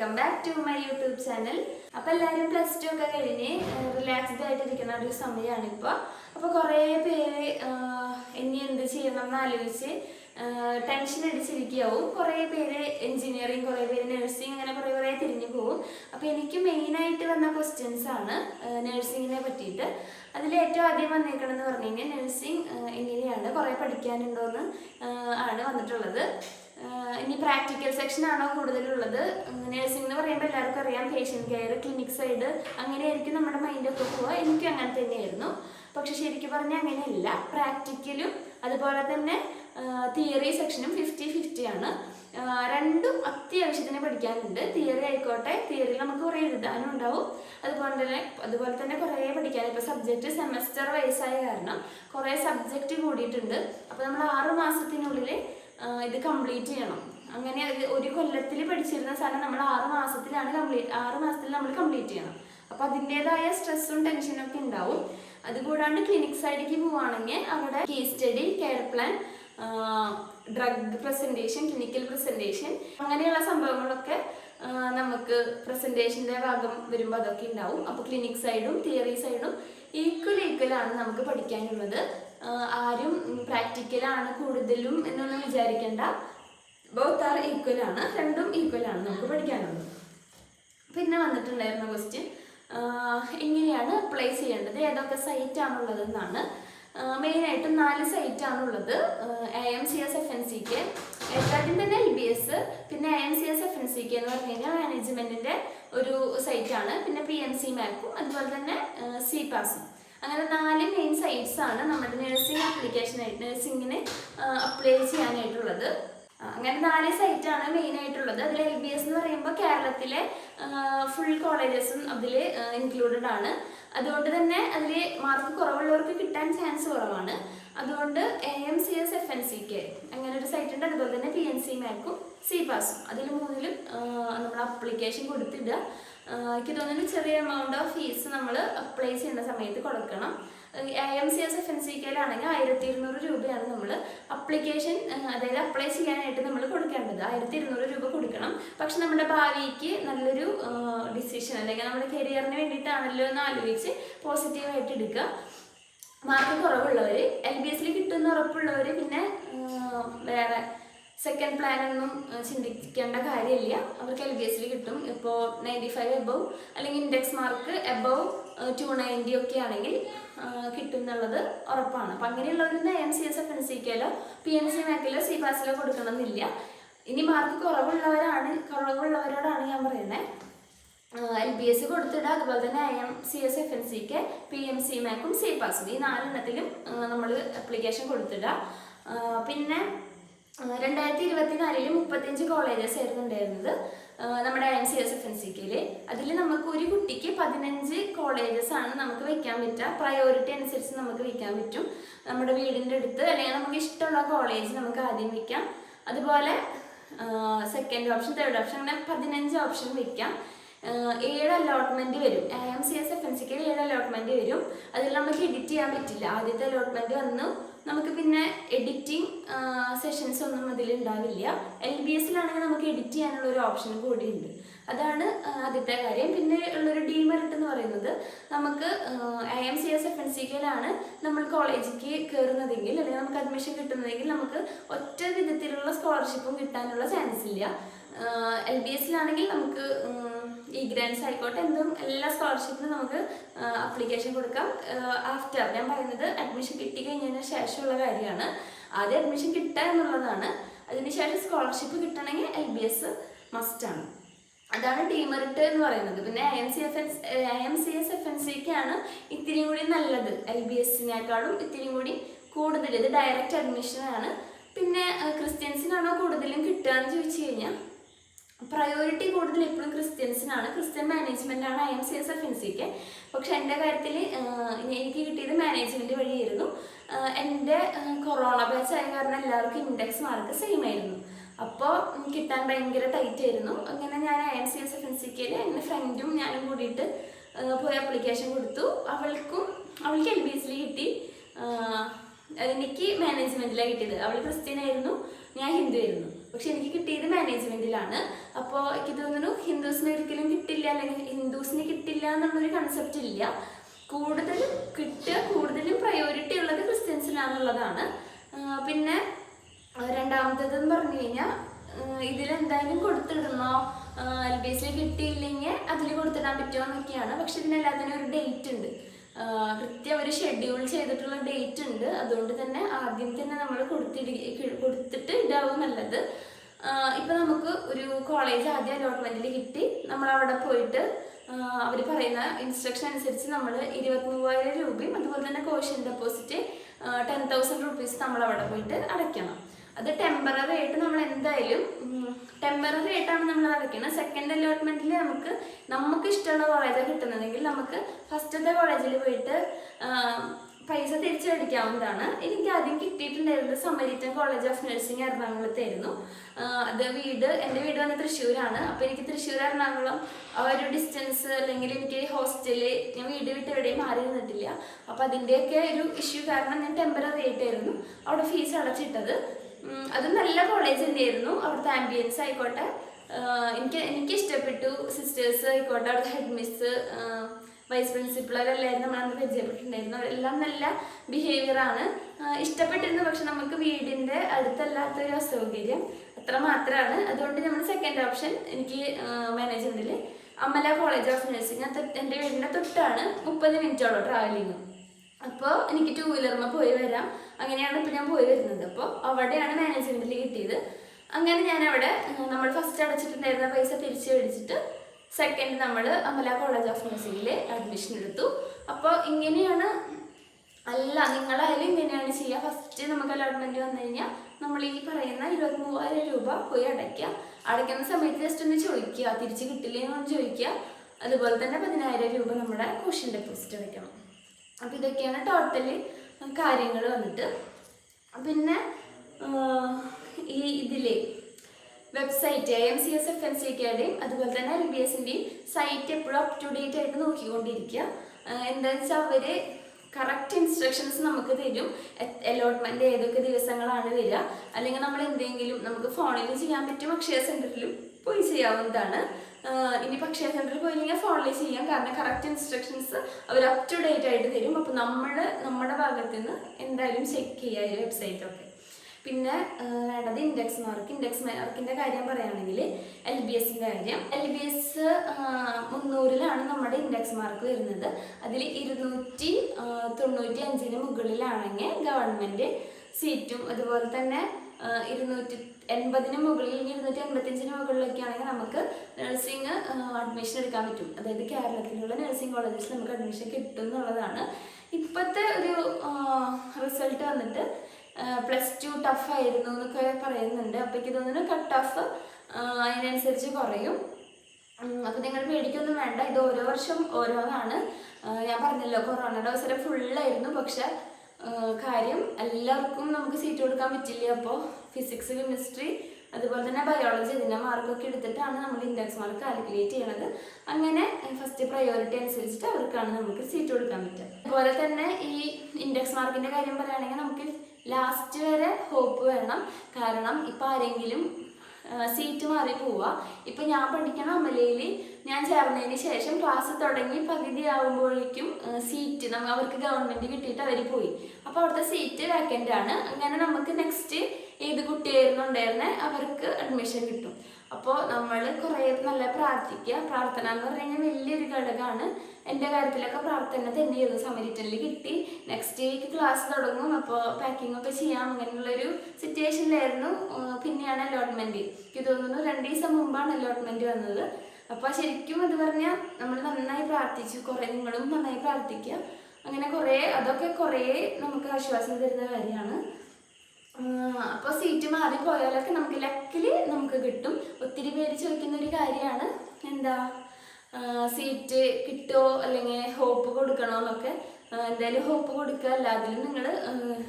Welcome back to my YouTube channel. അപ്പോൾ എല്ലാവരും plus two ഒക്കെ കഴിഞ്ഞ് റിലാക്സ്ഡ് ആയിട്ടിരിക്കുന്ന ഒരു സമയമാണ് ഇപ്പോൾ അപ്പൊ കുറേ പേര് ഇനി എന്ത് ചെയ്യണം എന്ന് ആലോചിച്ച് ടെൻഷൻ അടിച്ചിരിക്കുകയാവും. കുറേ പേര് എൻജിനീയറിങ് കുറേ പേര് നഴ്സിംഗ് അങ്ങനെ കുറേ കുറേ തിരിഞ്ഞു പോകും അപ്പോൾ എനിക്ക് മെയിനായിട്ട് വന്ന ക്വസ്റ്റ്യൻസ് ആണ് നഴ്സിങ്ങിനെ പറ്റിയിട്ട്. അതിൽ ഏറ്റവും ആദ്യം വന്നേക്കണമെന്ന് പറഞ്ഞു കഴിഞ്ഞാൽ നഴ്സിംഗ് എങ്ങനെയാണ് കുറേ പഠിക്കാനുണ്ടോയെന്ന് ആണ് വന്നിട്ടുള്ളത്. ഇനി പ്രാക്ടിക്കൽ സെക്ഷൻ ആണോ കൂടുതലുള്ളത്? നഴ്സിംഗ് എന്ന് പറയുമ്പോൾ എല്ലാവർക്കും അറിയാം. പേഷ്യന്റ് കെയർ ക്ലിനിക് സൈഡ് അങ്ങനെയായിരിക്കും നമ്മുടെ മൈൻഡൊക്കെ പോവുക. എനിക്കും അങ്ങനെ തന്നെയായിരുന്നു. പക്ഷെ ശരിക്കും പറഞ്ഞാൽ അങ്ങനെയല്ല. പ്രാക്ടിക്കലും അതുപോലെ തന്നെ തിയറി സെക്ഷനും ഫിഫ്റ്റി ഫിഫ്റ്റി ആണ്. രണ്ടും അത്യാവശ്യത്തിന് പഠിക്കാനുണ്ട്. തിയറി ആയിക്കോട്ടെ. തിയറിയിൽ നമുക്ക് കുറേ എഴുതാനും ഉണ്ടാവും. അതുപോലെ തന്നെ അതുപോലെ തന്നെ കുറേ പഠിക്കാൻ ഇപ്പോൾ സബ്ജക്റ്റ് സെമസ്റ്റർ വയസ്സായ കാരണം കുറേ സബ്ജക്റ്റ് കൂടിയിട്ടുണ്ട്. അപ്പോൾ നമ്മൾ ആറ് മാസത്തിനുള്ളിൽ ഇത് കംപ്ലീറ്റ് ചെയ്യണം. അങ്ങനെ ഒരു കൊല്ലത്തിൽ പഠിച്ചിരുന്ന സാധനം നമ്മൾ ആറ് മാസത്തിലാണ് കംപ്ലീറ്റ് ആറ് മാസത്തിൽ നമ്മൾ കംപ്ലീറ്റ് ചെയ്യണം. അപ്പോൾ അതിന്റെതായ സ്ട്രെസ്സും ടെൻഷനും ഒക്കെ ഉണ്ടാവും. അതുകൂടാണ്ട് ക്ലിനിക് സൈഡിലേക്ക് പോവുകയാണെങ്കിൽ അവിടെ case study care plan drug presentation clinical presentation അങ്ങനെയുള്ള സംഭവങ്ങളൊക്കെ നമുക്ക് പ്രസന്റേഷന്റെ ഭാഗം വരുമ്പോൾ അതൊക്കെ ഉണ്ടാവും. അപ്പോൾ ക്ലിനിക് സൈഡും തിയറി സൈഡും ഈക്വൽ ഈക്വലാണ് നമുക്ക് പഠിക്കാനുള്ളത്. ആരും പ്രാക്ടിക്കലാണ് കൂടുതലും എന്നൊന്നും വിചാരിക്കേണ്ട. ബോത്ത് ആർ ഈക്വൽ ആണ്. രണ്ടും ഈക്വൽ ആണ്. നമുക്ക് പഠിക്കാനുള്ളത് പിന്നെ വന്നിട്ടുണ്ടായിരുന്ന ക്വസ്റ്റ്യൻ എങ്ങനെയാണ് അപ്ലൈ ചെയ്യേണ്ടത്? ഏതൊക്കെ സൈറ്റ് ആണുള്ളത് എന്നാണ് മെയിനായിട്ടും നാല് സൈറ്റ് ആണുള്ളത്. A M C S F N C K ആദ്യം തന്നെ എൽ ബി എസ് പിന്നെ A M C S F N C K എന്ന് പറഞ്ഞു കഴിഞ്ഞാൽ മാനേജ്മെന്റിന്റെ ഒരു സൈറ്റാണ് പിന്നെ പി എം സി മാപ്പും അതുപോലെ തന്നെ സി പാസും അങ്ങനെ നാല് മെയിൻ സൈറ്റ്സ് ആണ് നമ്മുടെ നഴ്സിംഗ് ആപ്ലിക്കേഷനായിട്ട് നഴ്സിംഗിന് അപ്ലൈ ചെയ്യാനായിട്ടുള്ളത്. അങ്ങനെ നാല് ആണ് മെയിൻ ആയിട്ടുള്ളത്. അതിൽ എൽ ബി എസ് എന്ന് പറയുമ്പോൾ കേരളത്തിലെ ഫുൾ കോളേജസും അതിൽ ഇൻക്ലൂഡഡ് ആണ്. അതുകൊണ്ട് തന്നെ അതിൽ മാർക്ക് കുറവുള്ളവർക്ക് കിട്ടാൻ ചാൻസ് കുറവാണ്. അതുകൊണ്ട് A M C S F N C K അങ്ങനെ ഒരു സൈറ്റ് ഉണ്ട്. അതുപോലെ തന്നെ പി എൻ സി മാക്കും സി പാസും അതിൽ മൂന്നിലും നമ്മൾ അപ്ലിക്കേഷൻ കൊടുത്തിടുക. എനിക്ക് തോന്നുന്നു ചെറിയ എമൗണ്ട് ഓഫ് ഫീസ് നമ്മൾ അപ്ലൈ ചെയ്യുന്ന സമയത്ത് കൊടുക്കണം. A M C S F N C കെയിലാണെങ്കിൽ ആയിരത്തി ഇരുന്നൂറ് രൂപയാണ് നമ്മൾ അപ്ലിക്കേഷൻ അതായത് അപ്ലൈ ചെയ്യാനായിട്ട് നമ്മൾ കൊടുക്കേണ്ടത്. ആയിരത്തി ഇരുന്നൂറ് രൂപ കൊടുക്കണം. പക്ഷെ നമ്മുടെ ഭാവിക്ക് നല്ലൊരു ഡിസിഷൻ അല്ലെങ്കിൽ നമ്മുടെ കരിയറിന് വേണ്ടിയിട്ടാണല്ലോ എന്ന് ആലോചിച്ച് പോസിറ്റീവായിട്ട് എടുക്കുക. മാർക്ക് കുറവുള്ളവർ എൽ ബി എസിൽ കിട്ടുമെന്ന് ഉറപ്പുള്ളവർ പിന്നെ വേറെ സെക്കൻഡ് പ്ലാൻ ഒന്നും ചിന്തിക്കേണ്ട കാര്യമില്ല. അവർക്ക് എൽ ബി എസിൽ കിട്ടും. ഇപ്പോൾ നയന്റി ഫൈവ് എബവ് അല്ലെങ്കിൽ index mark above two ninety ഒക്കെ ആണെങ്കിൽ കിട്ടും എന്നുള്ളത് ഉറപ്പാണ്. അപ്പം അങ്ങനെയുള്ളവരൊന്നും M C S F N C കെയിലോ P M C മാക്കിലോ സി പാസിലോ കൊടുക്കണമെന്നില്ല. ഇനി മാർക്ക് കുറവുള്ളവരാണ് കുറവുള്ളവരോടാണ് ഞാൻ പറയുന്നത് എൽ ബി എസ് കൊടുത്തിടുക. അതുപോലെ തന്നെ I M C S F N സിക്ക് പി എം സി മാക്കും സി പാസും ഈ നാലെണ്ണത്തിലും നമ്മൾ അപ്ലിക്കേഷൻ കൊടുത്തിടുക. പിന്നെ രണ്ടായിരത്തി ഇരുപത്തിനാലിൽ മുപ്പത്തിയഞ്ച് കോളേജസ് ആയിരുന്നു ഉണ്ടായിരുന്നത് നമ്മുടെ N C S F N C കെയിൽ അതിൽ നമുക്ക് ഒരു കുട്ടിക്ക് പതിനഞ്ച് കോളേജസ് ആണ് നമുക്ക് വെക്കാൻ പറ്റുക. പ്രയോറിറ്റി അനുസരിച്ച് നമുക്ക് വെക്കാൻ പറ്റും. നമ്മുടെ വീടിന്റെ അടുത്ത് അല്ലെങ്കിൽ നമുക്ക് ഇഷ്ടമുള്ള കോളേജ് നമുക്ക് ആദ്യം വെക്കാം. അതുപോലെ സെക്കൻഡ് ഓപ്ഷൻ തേർഡ് ഓപ്ഷൻ അങ്ങനെ പതിനഞ്ച് ഓപ്ഷൻ വെക്കാം. ഏഴ് അലോട്ട്മെന്റ് വരും. M C S F N സിക്ക് ഏഴ് അലോട്ട്മെന്റ് വരും. അതിൽ നമുക്ക് എഡിറ്റ് ചെയ്യാൻ പറ്റില്ല. ആദ്യത്തെ അലോട്ട്മെന്റ് വന്നു. നമുക്ക് പിന്നെ എഡിറ്റിംഗ് സെഷൻസ് ഒന്നും അതിൽ ഉണ്ടാവില്ല. എൽ ബി എസിലാണെങ്കിൽ നമുക്ക് എഡിറ്റ് ചെയ്യാനുള്ള ഒരു ഓപ്ഷൻ കൂടി ഉണ്ട്. അതാണ് ആദ്യത്തെ കാര്യം. പിന്നെ ഉള്ളൊരു ഡീമെറിറ്റ് എന്ന് പറയുന്നത് നമുക്ക് I M C S F N C കെയിലാണ് നമ്മൾ കോളേജിലേക്ക് കയറുന്നതെങ്കിൽ അല്ലെങ്കിൽ നമുക്ക് അഡ്മിഷൻ കിട്ടുന്നതെങ്കിൽ നമുക്ക് ഒറ്റ വിധത്തിലുള്ള സ്കോളർഷിപ്പും കിട്ടാനുള്ള ചാൻസ് ഇല്ല. എൽ ബി എസിലാണെങ്കിൽ നമുക്ക് ഈ ഗ്രാൻസ് ആയിക്കോട്ടെ എന്തും എല്ലാ സ്കോളർഷിപ്പിനും നമുക്ക് അപ്ലിക്കേഷൻ കൊടുക്കാം. ആഫ്റ്റർ ഞാൻ പറയുന്നത് അഡ്മിഷൻ കിട്ടിക്കഴിഞ്ഞതിന് ശേഷമുള്ള കാര്യമാണ്. ആദ്യം അഡ്മിഷൻ കിട്ടുക എന്നുള്ളതാണ്. അതിനുശേഷം സ്കോളർഷിപ്പ് കിട്ടണമെങ്കിൽ എൽ ബി എസ് മസ്റ്റാണ് അതാണ് ഡീമെറിറ്റ് എന്ന് പറയുന്നത്. പിന്നെ I M C F N I M C S F N സിക്കാണ് ഇത്തിരിയും കൂടി നല്ലത്. എൽ ബി എസിനേക്കാളും ഇത്തിരിയും കൂടി കൂടുതൽ. ഇത് ഡയറക്റ്റ് അഡ്മിഷനാണ് പിന്നെ ക്രിസ്ത്യൻസിനാണോ കൂടുതലും കിട്ടുക എന്ന് ചോദിച്ചു കഴിഞ്ഞാൽ പ്രയോറിറ്റി കൂടുതൽ എപ്പോഴും ക്രിസ്ത്യൻസിനാണ്. ക്രിസ്ത്യൻ മാനേജ്മെന്റ് ആണ് I M C S F N സിക്ക് പക്ഷെ എന്റെ കാര്യത്തിൽ എനിക്ക് കിട്ടിയത് മാനേജ്മെന്റ് വഴിയായിരുന്നു. എന്റെ കൊറോണ ബാച്ച് ആയ കാരണം എല്ലാവർക്കും ഇൻഡെക്സ് മാർക്ക് സെയിം ആയിരുന്നു. അപ്പോൾ കിട്ടാൻ ഭയങ്കര ടൈറ്റ് ആയിരുന്നു. അങ്ങനെ ഞാൻ I M C S F N സിക്കിൽ എന്റെ ഫ്രണ്ടും ഞാനും കൂടിയിട്ട് പോയി അപ്ലിക്കേഷൻ കൊടുത്തു. അവൾക്കും അവൾക്ക് എൽ ബി എസിൽ കിട്ടി. എനിക്ക് മാനേജ്മെന്റിലാണ് കിട്ടിയത്. അവൾ ക്രിസ്ത്യൻ ആയിരുന്നു ഞാൻ ഹിന്ദു ആയിരുന്നു. പക്ഷെ എനിക്ക് കിട്ടിയത് മാനേജ്മെന്റിലാണ് അപ്പോൾ എനിക്ക് തോന്നുന്നു ഹിന്ദുസിന് ഒരിക്കലും കിട്ടില്ല അല്ലെങ്കിൽ ഹിന്ദുസിന് കിട്ടില്ല എന്നുള്ളൊരു കൺസെപ്റ്റ് ഇല്ല. കൂടുതലും കിട്ടുക കൂടുതലും പ്രയോറിറ്റി ഉള്ളത് ക്രിസ്ത്യൻസിനാന്നുള്ളതാണ്. ആ, പിന്നെ രണ്ടാമത്തേത് എന്ന് പറഞ്ഞു കഴിഞ്ഞാൽ ഇതിലെന്തായാലും കൊടുത്തിടണോ? എൽ ബി എസിൽ കിട്ടിയില്ലെങ്കിൽ അതിൽ കൊടുത്തിടാൻ പറ്റുമോ എന്നൊക്കെയാണ്. പക്ഷെ ഇതിനെല്ലാത്തിനും ഒരു ഡേറ്റ് ഉണ്ട്. കൃത്യം ഒരു ഷെഡ്യൂൾ ചെയ്തിട്ടുള്ള ഡേറ്റ് ഉണ്ട്. അതുകൊണ്ട് തന്നെ ആദ്യം തന്നെ നമ്മൾ കൊടുത്തിടി കൊടുത്തിട്ട് ഇതാവും നല്ലത്. ഇപ്പം നമുക്ക് ഒരു കോളേജ് ആദ്യം അലോട്ട്മെന്റിൽ കിട്ടി. നമ്മൾ അവിടെ പോയിട്ട് അവർ പറയുന്ന ഇൻസ്ട്രക്ഷൻ അനുസരിച്ച് നമ്മൾ ഇരുപത്തി മൂവായിരം രൂപയും അതുപോലെ തന്നെ caution deposit ten thousand rupees നമ്മൾ അവിടെ പോയിട്ട് അടയ്ക്കണം. അത് ടെമ്പററി ആയിട്ട് നമ്മൾ എന്തായാലും ടെമ്പററി ആയിട്ടാണ് നമ്മൾ അടയ്ക്കുന്നത് സെക്കൻഡ് അലോട്ട്മെന്റിൽ നമുക്ക് നമുക്ക് ഇഷ്ടമുള്ള കോളേജാണ് കിട്ടുന്നതെങ്കിൽ നമുക്ക് ഫസ്റ്റത്തെ കോളേജിൽ പോയിട്ട് പൈസ തിരിച്ചടിക്കാവുന്നതാണ്. എനിക്ക് ആദ്യം കിട്ടിയിട്ടുണ്ടായിരുന്നത് സമരീറ്റൻ കോളേജ് ഓഫ് നഴ്സിംഗ് എറണാകുളത്തായിരുന്നു. അത് വീട് എന്റെ വീട് വന്ന് തൃശ്ശൂരാണ്. അപ്പോൾ എനിക്ക് തൃശ്ശൂർ എറണാകുളം ആ ഒരു ഡിസ്റ്റൻസ് അല്ലെങ്കിൽ എനിക്ക് ഹോസ്റ്റൽ ഞാൻ വീട് വിട്ട് എവിടെയും മാറി നിന്നിട്ടില്ല. അപ്പോൾ അതിന്റെയൊക്കെ ഒരു ഇഷ്യൂ കാരണം ഞാൻ ടെമ്പററി ആയിട്ടായിരുന്നു. അവിടെ ഫീസ് അടച്ചിട്ടത്. അത് നല്ല കോളേജ് തന്നെയായിരുന്നു. അവിടുത്തെ ആംബിയൻസ് ആയിക്കോട്ടെ. എനിക്ക് എനിക്ക് ഇഷ്ടപ്പെട്ടു. സിസ്റ്റേഴ്സ് ആയിക്കോട്ടെ അവിടുത്തെ ഹെഡ് മിസ് വൈസ് പ്രിൻസിപ്പൾ അവരെല്ലാവരും നമ്മളന്ന് പരിചയപ്പെട്ടിട്ടുണ്ടായിരുന്നു. അവരെല്ലാം നല്ല ബിഹേവിയർ ആണ്. ഇഷ്ടപ്പെട്ടിരുന്നു പക്ഷെ നമുക്ക് വീടിന്റെ അടുത്തല്ലാത്തൊരു അസൗകര്യം അത്ര മാത്രമാണ് അതുകൊണ്ട് നമ്മൾ സെക്കൻഡ് ഓപ്ഷൻ എനിക്ക് മാനേജ്മെന്റിൽ അമല കോളേജ് ഓഫ് നഴ്സിംഗ് എന്റെ വീടിന്റെ തൊട്ടാണ് മുപ്പത് മിനിറ്റോളം ട്രാവലിങ് അപ്പോൾ എനിക്ക് ടു വീലറിന് പോയി വരാം. അങ്ങനെയാണ് ഇപ്പോൾ ഞാൻ പോയി വരുന്നത്. അപ്പോൾ അവിടെയാണ് മാനേജ്മെന്റിൽ കിട്ടിയത് അങ്ങനെ ഞാൻ അവിടെ നമ്മൾ ഫസ്റ്റ് അടച്ചിട്ടുണ്ടായിരുന്ന പൈസ തിരിച്ചു മേടിച്ചിട്ട് സെക്കൻഡ് നമ്മൾ അമല കോളേജ് ഓഫ് മ്യൂസിക്കിൽ അഡ്മിഷൻ എടുത്തു. അപ്പോൾ ഇങ്ങനെയാണ് അല്ല നിങ്ങളായാലും ഇങ്ങനെയാണ് ചെയ്യുക ഫസ്റ്റ് നമുക്ക് അലോട്ട്മെന്റ് വന്നു കഴിഞ്ഞാൽ നമ്മൾ ഈ പറയുന്ന ഇരുപത്തി മൂവായിരം രൂപ പോയി അടയ്ക്കുക അടയ്ക്കുന്ന സമയത്ത് ജസ്റ്റ് ഒന്ന് ചോദിക്കുക തിരിച്ച് കിട്ടില്ലേ എന്ന് ചോദിക്കുക അതുപോലെ തന്നെ പതിനായിരം രൂപ നമ്മുടെ ക്വസ്റ്റ്യൻ ഡെപ്പോസിറ്റ് അടയ്ക്കണം. അപ്പം ഇതൊക്കെയാണ് ടോട്ടൽ കാര്യങ്ങൾ വന്നിട്ട്. പിന്നെ ഈ ഇതിലെ website M C S F N C കെയുടെയും അതുപോലെ തന്നെ എൽ ബി എസിന്റെയും സൈറ്റ് എപ്പോഴും അപ് ടു ഡേറ്റ് ആയിട്ട് നോക്കിക്കൊണ്ടിരിക്കുക. എന്താണെന്ന് വെച്ചാൽ അവർ കറക്റ്റ് ഇൻസ്ട്രക്ഷൻസ് നമുക്ക് തരും. അലോട്ട്മെന്റ് ഏതൊക്കെ ദിവസങ്ങളാണ് വരിക. അല്ലെങ്കിൽ നമ്മൾ എന്തെങ്കിലും നമുക്ക് ഫോണിൽ ചെയ്യാൻ പറ്റും അക്ഷയ സെന്ററിലും പോയി ചെയ്യാവുന്നതാണ്. ഇനിയിപ്പോൾ അക്ഷയ സെന്ററിൽ പോയില്ലെങ്കിൽ ഫോണിൽ ചെയ്യാം. കാരണം കറക്റ്റ് ഇൻസ്ട്രക്ഷൻസ് അവർ അപ് ടു ഡേറ്റ് ആയിട്ട് തരും. അപ്പോൾ നമ്മൾ നമ്മുടെ ഭാഗത്തു നിന്ന് എന്തായാലും ചെക്ക് ചെയ്യുക ഈ വെബ്സൈറ്റൊക്കെ പിന്നെ വേണ്ടത് ഇൻഡെക്സ് മാർക്ക് ഇൻഡെക്സ് മാർക്കിന്റെ കാര്യം പറയുകയാണെങ്കിൽ എൽ ബി എസിന്റെ കാര്യം. എൽ ബി എസ് മുന്നൂറിലാണ് നമ്മുടെ ഇൻഡെക്സ് മാർക്ക് വരുന്നത്. അതിൽ ഇരുന്നൂറ്റി തൊണ്ണൂറ്റി അഞ്ചിന് മുകളിലാണെങ്കിൽ ഗവൺമെന്റ് സീറ്റും അതുപോലെ തന്നെ ഇരുന്നൂറ്റി എൺപതിന് മുകളിൽ ഇരുന്നൂറ്റി എൺപത്തഞ്ചിന് മുകളിലൊക്കെ ആണെങ്കിൽ നമുക്ക് നഴ്സിംഗ് അഡ്മിഷൻ എടുക്കാൻ പറ്റും. അതായത് കേരളത്തിലുള്ള നഴ്സിംഗ് കോളേജസ് നമുക്ക് അഡ്മിഷൻ കിട്ടും എന്നുള്ളതാണ്. ഇപ്പോഴത്തെ ഒരു റിസൾട്ട് വന്നിട്ട് പ്ലസ് ടു ടഫ് ആയിരുന്നു എന്നൊക്കെ പറയുന്നുണ്ട്. അപ്പോൾ എനിക്ക് തോന്നുന്നു കട്ട് ഓഫ് അതിനനുസരിച്ച് കുറയും. അപ്പോൾ നിങ്ങൾ പേടിക്കൊന്നും വേണ്ട. ഇത് ഓരോ വർഷം ഓരോന്നാണ്. ഞാൻ പറഞ്ഞല്ലോ കൊറോണയുടെ അവസരം ഫുള്ളായിരുന്നു പക്ഷെ കാര്യം എല്ലാവർക്കും നമുക്ക് സീറ്റ് കൊടുക്കാൻ പറ്റില്ല. അപ്പോൾ ഫിസിക്സ് കെമിസ്ട്രി അതുപോലെ തന്നെ ബയോളജി ഇതിന്റെ മാർക്കൊക്കെ എടുത്തിട്ടാണ് നമ്മൾ ഇൻഡെക്സ് മാർക്ക് കാൽക്കുലേറ്റ് ചെയ്യണത്. അങ്ങനെ ഫസ്റ്റ് പ്രയോറിറ്റി അനുസരിച്ചിട്ട് അവർക്കാണ് നമുക്ക് സീറ്റ് കൊടുക്കാൻ പറ്റുക. അതുപോലെ തന്നെ ഈ ഇൻഡെക്സ് മാർക്കിന്റെ കാര്യം പറയുകയാണെങ്കിൽ നമുക്ക് ലാസ്റ്റ് വരെ ഹോപ്പ് വേണം. കാരണം ഇപ്പം ആരെങ്കിലും സീറ്റ് മാറി പോവുക. ഇപ്പം ഞാൻ പഠിക്കണ അമലയിൽ ഞാൻ ചേർന്നതിന് ശേഷം ക്ലാസ് തുടങ്ങി പകുതി ആകുമ്പോഴേക്കും സീറ്റ് നമുക്ക് അവർക്ക് ഗവൺമെന്റ് കിട്ടിയിട്ട് അവർ പോയി. അപ്പോൾ അവിടുത്തെ സീറ്റ് വേക്കന്റ് ആണ്. അങ്ങനെ നമുക്ക് നെക്സ്റ്റ് ഏത് കുട്ടിയായിരുന്നു ഉണ്ടായിരുന്നത് അവർക്ക് അഡ്മിഷൻ കിട്ടും. അപ്പോൾ നമ്മൾ കുറേ നല്ല പ്രാർത്ഥിക്കുക പ്രാർത്ഥന എന്ന് പറഞ്ഞു വലിയൊരു ഘടകമാണ് എന്റെ കാര്യത്തിലൊക്കെ പ്രാർത്ഥന തന്നെയായിരുന്നു സമരിറ്റലിൽ കിട്ടി. നെക്സ്റ്റ് വീക്ക് ക്ലാസ് തുടങ്ങും. അപ്പോൾ പാക്കിംഗ് ഒക്കെ ചെയ്യാം. അങ്ങനെയുള്ളൊരു സിറ്റുവേഷനിലായിരുന്നു പിന്നെയാണ് അലോട്ട്മെന്റ് എനിക്ക് തോന്നുന്നു രണ്ട് ദിവസം മുമ്പാണ് അലോട്ട്മെന്റ് വന്നത്. അപ്പോൾ ശരിക്കും അത് പറഞ്ഞാൽ നമ്മൾ നന്നായി പ്രാർത്ഥിച്ചു. കുറേ നിങ്ങളും നന്നായി പ്രാർത്ഥിക്കുക അങ്ങനെ കുറേ അതൊക്കെ കുറേ നമുക്ക് ആശ്വാസം തരുന്ന കാര്യമാണ്. അപ്പോൾ സീറ്റ് മാറി പോയാലൊക്കെ നമുക്ക് ലക്കിൽ നമുക്ക് കിട്ടും. ഒത്തിരി പേര് ചോദിക്കുന്ന ഒരു കാര്യമാണ്. എന്താ സീറ്റ് കിട്ടുമോ അല്ലെങ്കിൽ ഹോപ്പ് കൊടുക്കണോ എന്നൊക്കെ. എന്തായാലും ഹോപ്പ് കൊടുക്കുക അല്ലാതിലും നിങ്ങൾ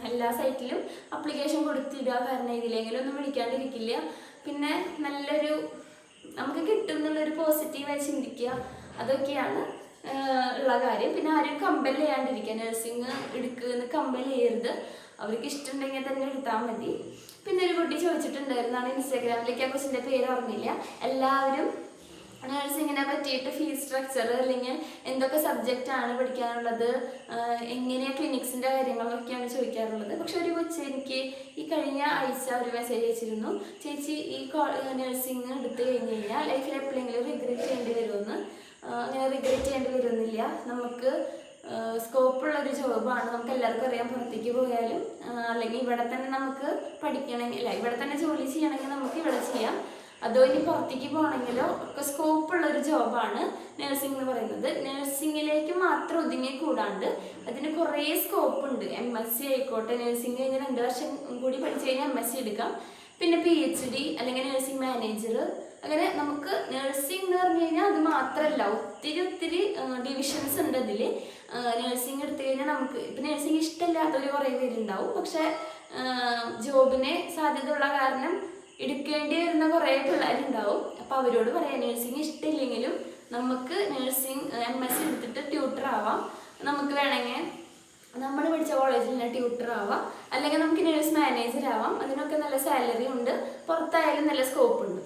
എല്ലാ സൈറ്റിലും അപ്ലിക്കേഷൻ കൊടുത്തിടുക. കാരണം ഇതിലെങ്കിലും ഒന്നും വിളിക്കാണ്ടിരിക്കില്ല. പിന്നെ നല്ലൊരു നമുക്ക് കിട്ടും എന്നുള്ളൊരു പോസിറ്റീവായി ചിന്തിക്കുക. അതൊക്കെയാണ് ഉള്ള കാര്യം. പിന്നെ ആരും കമ്പൽ ചെയ്യാണ്ടിരിക്കുക. നഴ്സിംഗ് എടുക്കുന്ന കമ്പൽ ചെയ്യരുത്. അവർക്ക് ഇഷ്ടമുണ്ടെങ്കിൽ തന്നെ എടുത്താൽ മതി. പിന്നെ ഒരു കുട്ടി ചോദിച്ചിട്ടുണ്ടായിരുന്നാണ് ഇൻസ്റ്റാഗ്രാമിലേക്ക് ആ കൊച്ചിന്റെ പേര് ഓർമ്മയില്ല. എല്ലാവരും നഴ്സിങ്ങിനെ പറ്റിയിട്ട് ഫീസ് സ്ട്രക്ചർ അല്ലെങ്കിൽ എന്തൊക്കെ സബ്ജക്റ്റ് ആണ് പഠിക്കാനുള്ളത്? എങ്ങനെയാണ് ക്ലിനിക്സിന്റെ കാര്യങ്ങളൊക്കെയാണ് ചോദിക്കാറുള്ളത്? പക്ഷെ ഒരു കൊച്ച് എനിക്ക് ഈ കഴിഞ്ഞ ആഴ്ച ഒരു മെസ്സേജ് അയച്ചിരുന്നു. ചേച്ചി ഈ നഴ്സിംഗ് എടുത്തു കഴിഞ്ഞ് കഴിഞ്ഞാൽ ലൈഫിൽ എപ്പോഴെങ്കിലും റിഗ്രറ്റ് ചെയ്യേണ്ടി വരുമെന്ന്? അങ്ങനെ റിഗ്രറ്റ് ചെയ്യേണ്ടി വരുന്നില്ല. നമുക്ക് സ്കോപ്പുള്ള ഒരു ജോബാണ് നമുക്ക് എല്ലാവർക്കും അറിയാം പുറത്തേക്ക് പോയാലും അല്ലെങ്കിൽ ഇവിടെ തന്നെ നമുക്ക് പഠിക്കണമെങ്കിൽ അല്ല ഇവിടെ തന്നെ ജോലി ചെയ്യണമെങ്കിൽ നമുക്ക് ഇവിടെ ചെയ്യാം. അതോ ഇനി പുറത്തേക്ക് പോകണമെങ്കിലോ ഒക്കെ സ്കോപ്പുള്ള ഒരു ജോബാണ് നഴ്സിംഗ് എന്ന് പറയുന്നത്. നഴ്സിംഗിലേക്ക് മാത്രം ഒതുങ്ങി കൂടാണ്ട് അതിന് കുറേ സ്കോപ്പ് ഉണ്ട്. എം എസ് സി ആയിക്കോട്ടെ നഴ്സിംഗ് കഴിഞ്ഞ് രണ്ട് വർഷം കൂടി പഠിച്ചു കഴിഞ്ഞാൽ എം എസ് സി എടുക്കാം. പിന്നെ പി എച്ച് ഡി അല്ലെങ്കിൽ നഴ്സിംഗ് മാനേജർ അങ്ങനെ നമുക്ക് നഴ്സിംഗ് എന്ന് പറഞ്ഞു കഴിഞ്ഞാൽ അത് മാത്രമല്ല ഒത്തിരി ഒത്തിരി ഡിവിഷൻസ് ഉണ്ട് അതിൽ നഴ്സിംഗ് എടുത്തു കഴിഞ്ഞാൽ നമുക്ക് ഇപ്പം നഴ്സിംഗ് ഇഷ്ടമില്ലാത്തവർ കുറേ പേരുണ്ടാവും. പക്ഷേ ജോബിന് സാധ്യതയുള്ള കാരണം എടുക്കേണ്ടി വരുന്ന കുറേ പിള്ളേരുണ്ടാവും. അപ്പോൾ അവരോട് പറയാം നഴ്സിംഗ് ഇഷ്ടമില്ലെങ്കിലും നമുക്ക് നഴ്സിംഗ് എം എസ് എടുത്തിട്ട് ട്യൂട്ടർ ആവാം. നമുക്ക് വേണമെങ്കിൽ നമ്മൾ പഠിച്ച കോളേജിൽ തന്നെ ട്യൂട്ടർ ആവാം. അല്ലെങ്കിൽ നമുക്ക് നഴ്സ് മാനേജർ ആവാം. അതിനൊക്കെ നല്ല സാലറി ഉണ്ട്. പുറത്തായാലും നല്ല സ്കോപ്പ് ഉണ്ട്.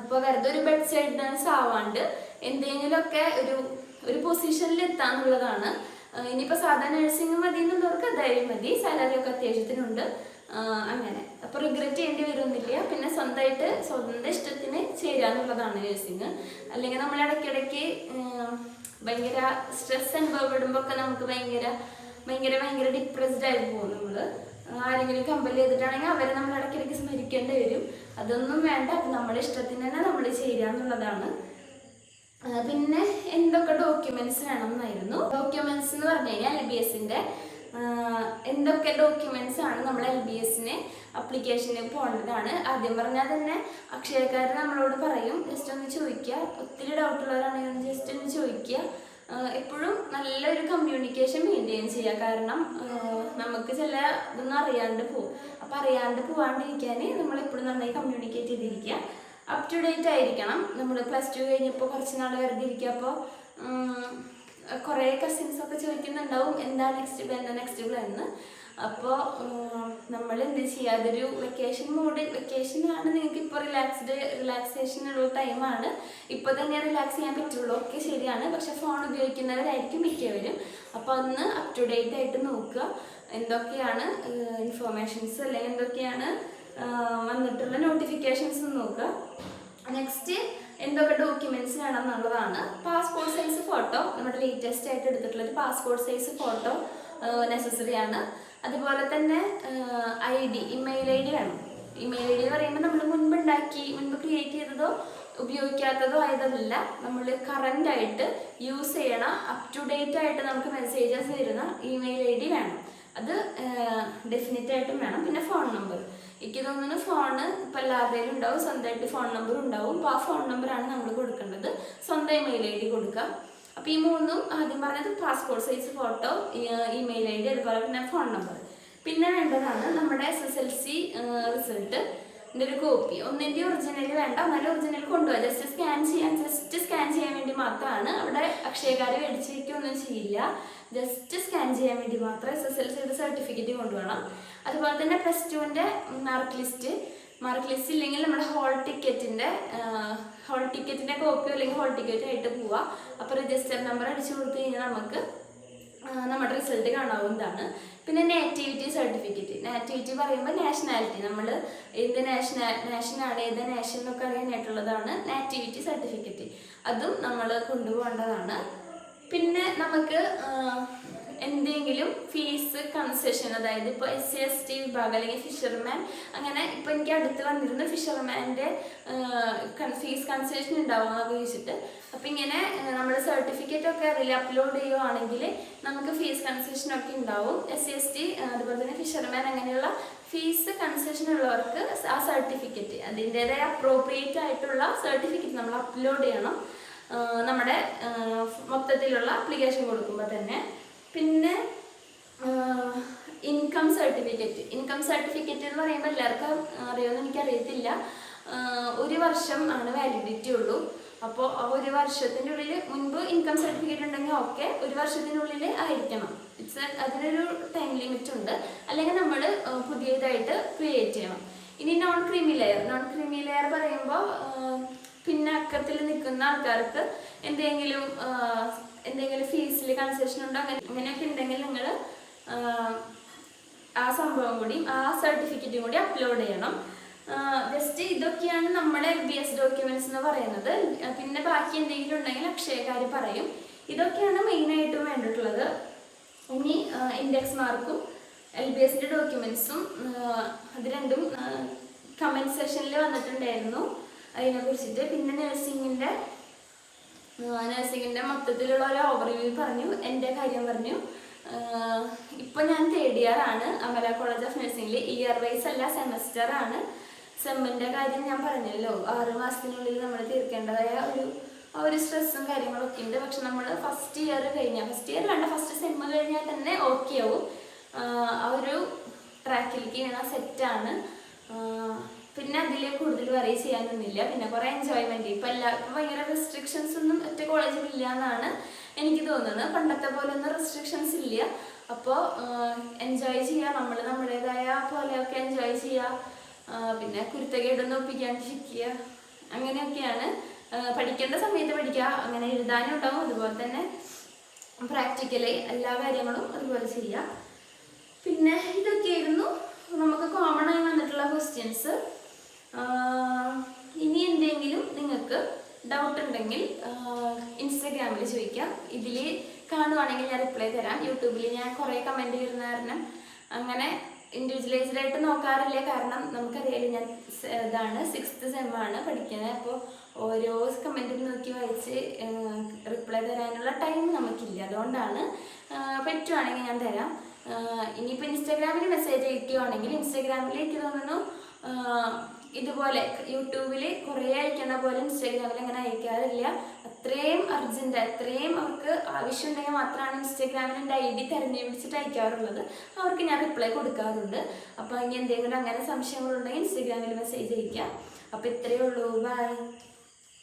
അപ്പോൾ വെറുതെ ഒരു ബെഡ് സൈഡ് ഡാൻസ് ആവാണ്ട് എന്തെങ്കിലുമൊക്കെ ഒരു ഒരു പൊസിഷനിൽ എത്താന്നുള്ളതാണ്. ഇനിയിപ്പോൾ സാധാ നഴ്സിംഗ് മതി എന്നുള്ളവർക്ക് അതായാലും മതി. സാലറി ഒക്കെ അത്യാവശ്യത്തിനുണ്ട്. അങ്ങനെ. അപ്പോൾ റിഗ്രറ്റ് ചെയ്യേണ്ടി വരുന്നില്ല. പിന്നെ സ്വന്തമായിട്ട് സ്വന്തം ഇഷ്ടത്തിന് ചേരാന്നുള്ളതാണ് നഴ്സിംഗ് അല്ലെങ്കിൽ നമ്മൾ ഇടയ്ക്കിടയ്ക്ക് ഭയങ്കര സ്ട്രെസ് അനുഭവപ്പെടുമ്പോൾ ഒക്കെ നമുക്ക് ഭയങ്കര ഭയങ്കര ഭയങ്കര ഡിപ്രസ്ഡ് ആയി പോകും നമ്മൾ ആരെങ്കിലും കമ്പൽ ചെയ്തിട്ടാണെങ്കിൽ അവരെ നമ്മൾ ഇടയ്ക്കിടയ്ക്ക് സ്മരിക്കേണ്ടി വരും. അതൊന്നും വേണ്ട അത് നമ്മുടെ ഇഷ്ടത്തിന് തന്നെ നമ്മൾ ചെയ്യുക എന്നുള്ളതാണ്. പിന്നെ എന്തൊക്കെ ഡോക്യുമെന്റ്സ് വേണം എന്നായിരുന്നു ഡോക്യുമെന്റ്സ് എന്ന് പറഞ്ഞു കഴിഞ്ഞാൽ എൽ ബി എസിന്റെ എന്തൊക്കെ ഡോക്യുമെന്റ്സ് ആണ് നമ്മൾ എൽ ബി എസിന് അപ്ലിക്കേഷന് പോകേണ്ടതാണ് ആദ്യം പറഞ്ഞാൽ തന്നെ അക്ഷയക്കാർ നമ്മളോട് പറയും ജസ്റ്റ് ഒന്ന് ചോദിക്കുക. ഒത്തിരി ഡൗട്ടുള്ളവരാണെങ്കിൽ ജസ്റ്റ് ഒന്ന് ചോദിക്കുക. എപ്പോഴും നല്ലൊരു കമ്മ്യൂണിക്കേഷൻ മെയിന്റെയിൻ ചെയ്യുക കാരണം നമുക്ക് ചില ഇതൊന്നും അറിയാണ്ട് പോകും അപ്പം അറിയാണ്ട് പോകാണ്ടിരിക്കാൻ നമ്മൾ എപ്പോഴും നന്നായി കമ്മ്യൂണിക്കേറ്റ് ചെയ്തിരിക്കുക അപ് ടു ഡേറ്റ് ആയിരിക്കണം. നമ്മൾ പ്ലസ് ടു കഴിഞ്ഞപ്പോൾ കുറച്ച് നാൾ വെറുതെ ഇരിക്കുക അപ്പോൾ കുറേ കസിൻസ് ഒക്കെ ചോദിക്കുന്നുണ്ടാവും എന്താ നെക്സ്റ്റ് എന്താ നെക്സ്റ്റ് പ്ലാൻ എന്ന്. അപ്പോൾ നമ്മൾ എന്ത് ചെയ്യുക അതൊരു വെക്കേഷൻ മൂഡ് വെക്കേഷനാണ് നിങ്ങൾക്ക് ഇപ്പോൾ റിലാക്സ്ഡ് റിലാക്സേഷൻ ഉള്ള ടൈമാണ് ഇപ്പോൾ തന്നെ റിലാക്സ് ചെയ്യാൻ പറ്റുള്ളൂ. ഒക്കെ ശരിയാണ്. പക്ഷെ ഫോൺ ഉപയോഗിക്കുന്നവരായിരിക്കും മിക്കവരും. അപ്പോൾ അന്ന് അപ് ടു ഡേറ്റ് ആയിട്ട് നോക്കുക. എന്തൊക്കെയാണ് ഇൻഫോർമേഷൻസ് അല്ലെങ്കിൽ എന്തൊക്കെയാണ് വന്നിട്ടുള്ള നോട്ടിഫിക്കേഷൻസ് നോക്കുക. നെക്സ്റ്റ് എന്തൊക്കെ ഡോക്യുമെന്റ്സ് വേണം എന്നുള്ളതാണ്. പാസ്പോർട്ട് സൈസ് ഫോട്ടോ നമ്മുടെ ലേറ്റസ്റ്റ് ആയിട്ട് എടുത്തിട്ടുള്ള ഒരു പാസ്പോർട്ട് സൈസ് ഫോട്ടോ നെസസറി ആണ്. അതുപോലെ തന്നെ I D email I D വേണം. ഇമെയിൽ ഐ ഡി എന്ന് പറയുമ്പോൾ നമ്മൾ മുൻപ് ഉണ്ടാക്കി മുൻപ് ക്രിയേറ്റ് ചെയ്തതോ ഉപയോഗിക്കാത്തതോ ആയതല്ല. നമ്മൾ കറന്റ് ആയിട്ട് യൂസ് ചെയ്യണ അപ് ടു ഡേറ്റ് ആയിട്ട് നമുക്ക് മെസ്സേജസ് വരുന്ന ഇമെയിൽ ഐ ഡി വേണം. അത് ഡെഫിനറ്റ് ആയിട്ടും വേണം. പിന്നെ ഫോൺ നമ്പർ എനിക്ക് തോന്നുന്നു ഫോണ് ഇപ്പം എല്ലാവരുടെയും ഉണ്ടാവും. സ്വന്തമായിട്ട് ഫോൺ നമ്പർ ഉണ്ടാവും. അപ്പോൾ ആ ഫോൺ നമ്പറാണ് നമ്മൾ കൊടുക്കേണ്ടത്. സ്വന്തം ഇമെയിൽ ഐ ഡി കൊടുക്കുക അപ്പോൾ ഈ മൂന്നും ആദ്യം പറഞ്ഞത് passport size photo email I D അതുപോലെ പിന്നെ ഫോൺ നമ്പർ പിന്നെ വേണ്ടതാണ് നമ്മുടെ S S L C result ഒരു കോപ്പി ഒന്നിന്റെ ഒറിജിനൽ വേണ്ട എന്നാലും ഒറിജിനൽ കൊണ്ടുപോകാം ജസ്റ്റ് സ്കാൻ ചെയ്യാൻ ജസ്റ്റ് സ്കാൻ ചെയ്യാൻ വേണ്ടി മാത്രമാണ്. അവിടെ അക്ഷയകാരെ മേടിച്ചിരിക്കുകയൊന്നും ചെയ്യില്ല. ജസ്റ്റ് സ്കാൻ ചെയ്യാൻ വേണ്ടി മാത്രം എസ് എസ് എൽ സിയുടെ സർട്ടിഫിക്കറ്റ് കൊണ്ടുപോകണം. അതുപോലെ തന്നെ പ്ലസ് ടുവിന്റെ മാർക്ക് ലിസ്റ്റ് മാർക്ക് ലിസ്റ്റ് ഇല്ലെങ്കിൽ നമ്മുടെ ഹോൾ ടിക്കറ്റിന്റെ ഹോൾ ടിക്കറ്റിന്റെ കോപ്പിയോ അല്ലെങ്കിൽ ഹോൾ ടിക്കറ്റ് ആയിട്ട് പോവുക അപ്പോൾ രജിസ്റ്റർ നമ്പർ അടിച്ചു കൊടുത്തു കഴിഞ്ഞാൽ നമുക്ക് നമ്മുടെ റിസൾട്ട് കാണാവുന്നതാണ്. പിന്നെ നാറ്റിവിറ്റി സർട്ടിഫിക്കറ്റ് നാറ്റിവിറ്റി പറയുമ്പോൾ നാഷണാലിറ്റി നമ്മൾ എന്ത് നാഷണ നാഷനാണ് ഏത് നാഷൻ എന്നൊക്കെ അറിയാനായിട്ടുള്ളതാണ് നാറ്റിവിറ്റി സർട്ടിഫിക്കറ്റ് അതും നമ്മൾ കൊണ്ടുപോകേണ്ടതാണ്. പിന്നെ നമുക്ക് എന്തെങ്കിലും ഫീസ് കൺസെഷൻ അതായത് ഇപ്പോൾ എസ് സി എസ് ടി വിഭാഗം അല്ലെങ്കിൽ ഫിഷർമാൻ അങ്ങനെ ഇപ്പോൾ എനിക്ക് അടുത്ത് വന്നിരുന്ന ഫിഷർമാന്റെ ഫീസ് കൺസെഷൻ ഉണ്ടാവുമെന്നൊക്കെ ചോദിച്ചിട്ട്. അപ്പം ഇങ്ങനെ നമ്മൾ സർട്ടിഫിക്കറ്റ് ഒക്കെ അതിൽ അപ്ലോഡ് ചെയ്യുവാണെങ്കിൽ നമുക്ക് ഫീസ് കൺസെഷൻ ഒക്കെ ഉണ്ടാവും. എസ് സി എസ് ടി അതുപോലെ തന്നെ ഫിഷർമാൻ അങ്ങനെയുള്ള ഫീസ് കൺസെഷൻ ഉള്ളവർക്ക് ആ സർട്ടിഫിക്കറ്റ് അതിന്റെതായ അപ്രോപ്രിയേറ്റ് ആയിട്ടുള്ള സർട്ടിഫിക്കറ്റ് നമ്മൾ അപ്ലോഡ് ചെയ്യണം. നമ്മുടെ മൊത്തത്തിലുള്ള അപ്ലിക്കേഷൻ കൊടുക്കുമ്പോൾ തന്നെ. പിന്നെ ഇൻകം സർട്ടിഫിക്കറ്റ് ഇൻകം സർട്ടിഫിക്കറ്റ് എന്ന് പറയുമ്പോൾ എല്ലാവർക്കും അറിയുമെന്ന് എനിക്കറിയത്തില്ല. ഒരു വർഷം ആണ് വാലിഡിറ്റി ഉള്ളൂ. അപ്പോൾ ആ ഒരു വർഷത്തിന്റെ ഉള്ളിൽ മുൻപ് ഇൻകം സർട്ടിഫിക്കറ്റ് ഉണ്ടെങ്കിൽ ഓക്കെ ഒരു വർഷത്തിനുള്ളിൽ ആയിരിക്കണം. ഇറ്റ്സ് അതിനൊരു ടൈം ലിമിറ്റ് ഉണ്ട്. അല്ലെങ്കിൽ നമ്മൾ പുതിയതായിട്ട് ക്രിയേറ്റ് ചെയ്യണം. ഇനി non creamy layer non creamy layer പറയുമ്പോൾ പിന്നക്കത്തിൽ നിൽക്കുന്ന ആൾക്കാർക്ക് എന്തെങ്കിലും എന്തെങ്കിലും ഫീസിൽ കൺസെഷൻ ഉണ്ടോ? അങ്ങനെ അങ്ങനെയൊക്കെ ഉണ്ടെങ്കിൽ നിങ്ങൾ ആ സംഭവം കൂടി ആ സർട്ടിഫിക്കറ്റും കൂടി അപ്ലോഡ് ചെയ്യണം. ജസ്റ്റ് ഇതൊക്കെയാണ് നമ്മുടെ എൽ ബി എസ് ഡോക്യുമെന്റ്സ് എന്ന് പറയുന്നത്. പിന്നെ ബാക്കി എന്തെങ്കിലും ഉണ്ടെങ്കിൽ അക്ഷയക്കാർ പറയും. ഇതൊക്കെയാണ് മെയിനായിട്ടും വേണ്ടിയിട്ടുള്ളത്. ഇനി ഇൻഡെക്സ് മാർക്കും എൽ ബി എസിന്റെ ഡോക്യുമെൻസും അത് രണ്ടും കമന്റ് സെഷനിൽ വന്നിട്ടുണ്ടായിരുന്നു. അതിനെക്കുറിച്ചിട്ട് പിന്നെ നഴ്സിങ്ങിന്റെ നഴ്സിങ്ങിന്റെ മൊത്തത്തിലുള്ള ഒരു ഓവർവ്യൂ പറഞ്ഞു. എന്റെ കാര്യം പറഞ്ഞു. ഇപ്പം ഞാൻ തേർഡ് ഇയർ ആണ്. അമല കോളേജ് ഓഫ് നഴ്സിംഗിൽ ഇയർ വൈസ് അല്ല സെമസ്റ്റർ ആണ്. സെമ്മിന്റെ കാര്യം ഞാൻ പറഞ്ഞല്ലോ. ആറ് മാസത്തിനുള്ളിൽ നമ്മൾ തീർക്കേണ്ടതായ ഒരു ഒരു സ്ട്രെസ്സും കാര്യങ്ങളൊക്കെ ഉണ്ട്. പക്ഷെ നമ്മൾ ഫസ്റ്റ് ഇയർ കഴിഞ്ഞാൽ ഫസ്റ്റ് ഇയർ വേണ്ട ഫസ്റ്റ് സെമ്മ് കഴിഞ്ഞാൽ തന്നെ ഓക്കെ ആവും. ആ ഒരു ട്രാക്കിലേക്ക് ഞാൻ സെറ്റാണ് പിന്നെ അതിൽ കൂടുതൽ വറി ചെയ്യാനൊന്നുമില്ല പിന്നെ കുറേ എൻജോയ്മെന്റ് ഇപ്പം എല്ലാവർക്കും ഭയങ്കര റെസ്ട്രിക്ഷൻസ് ഒന്നും ഒറ്റ കോളേജിൽ ഇല്ല എന്നാണ് എനിക്ക് തോന്നുന്നത്. പണ്ടത്തെ പോലെ ഒന്നും റെസ്ട്രിക്ഷൻസ് ഇല്ല. അപ്പോ എൻജോയ് ചെയ്യുക നമ്മൾ നമ്മുടേതായ പോലെയൊക്കെ എൻജോയ് ചെയ്യുക ആഹ് പിന്നെ കുരുത്തക്കേടൊന്നും ഒപ്പിക്കാണ്ടിരിക്കുക അങ്ങനെയൊക്കെയാണ്. പഠിക്കേണ്ട സമയത്ത് പഠിക്കുക. അങ്ങനെ എഴുതാനും ഉണ്ടാവും. അതുപോലെ തന്നെ പ്രാക്ടിക്കലി എല്ലാ കാര്യങ്ങളും അതുപോലെ ചെയ്യാം. പിന്നെ ഇതൊക്കെയായിരുന്നു. നമുക്ക് കോമൺ ആയി വന്നിട്ടുള്ള ക്വസ്റ്റ്യൻസ് ഇനി എന്തെങ്കിലും നിങ്ങൾക്ക് ഡൗട്ട് ഉണ്ടെങ്കിൽ ഇൻസ്റ്റഗ്രാമിൽ ചോദിക്കാം. ഇതിൽ കാണുവാണെങ്കിൽ ഞാൻ റിപ്ലൈ തരാം. യൂട്യൂബിൽ ഞാൻ കുറേ കമന്റ് വരുന്ന കാരണം അങ്ങനെ ഇൻഡിവിജ്വലൈസ്ഡ് ആയിട്ട് നോക്കാറില്ല. കാരണം നമുക്കറിയാലോ ഞാൻ ഇതാണ് സിക്സ്ത് സെമ്മാണ് പഠിക്കുന്നത്. അപ്പോൾ ഓരോ കമന്റും നോക്കി വായിച്ച് റിപ്ലൈ തരാനുള്ള ടൈം നമുക്കില്ല. അതുകൊണ്ടാണ് പറ്റുവാണെങ്കിൽ ഞാൻ തരാം. ഇനിയിപ്പോൾ ഇൻസ്റ്റാഗ്രാമിൽ മെസ്സേജ് അയക്കുകയാണെങ്കിൽ ഇൻസ്റ്റാഗ്രാമിൽ എനിക്ക് തോന്നുന്നു ഇതുപോലെ യൂട്യൂബിൽ കുറേ അയക്കേണ്ട പോലെ ഇൻസ്റ്റാഗ്രാമിൽ അങ്ങനെ അയക്കാറില്ല. അത്രയും അർജന്റ് അത്രയും അവർക്ക് ആവശ്യമുണ്ടെങ്കിൽ മാത്രമാണ് ഇൻസ്റ്റാഗ്രാമിൽ എന്റെ ഐ ഡി തിരഞ്ഞെടുപ്പിച്ചിട്ട് അയക്കാറുള്ളത്. അവർക്ക് ഞാൻ റിപ്ലൈ കൊടുക്കാറുണ്ട്. അപ്പോൾ ഇനി എന്തെങ്കിലും അങ്ങനെ സംശയങ്ങളുണ്ടെങ്കിൽ ഇൻസ്റ്റാഗ്രാമിൽ മെസ്സേജ് അയക്കാം. അപ്പോൾ ഇത്രയേ ഉള്ളൂ. ബൈ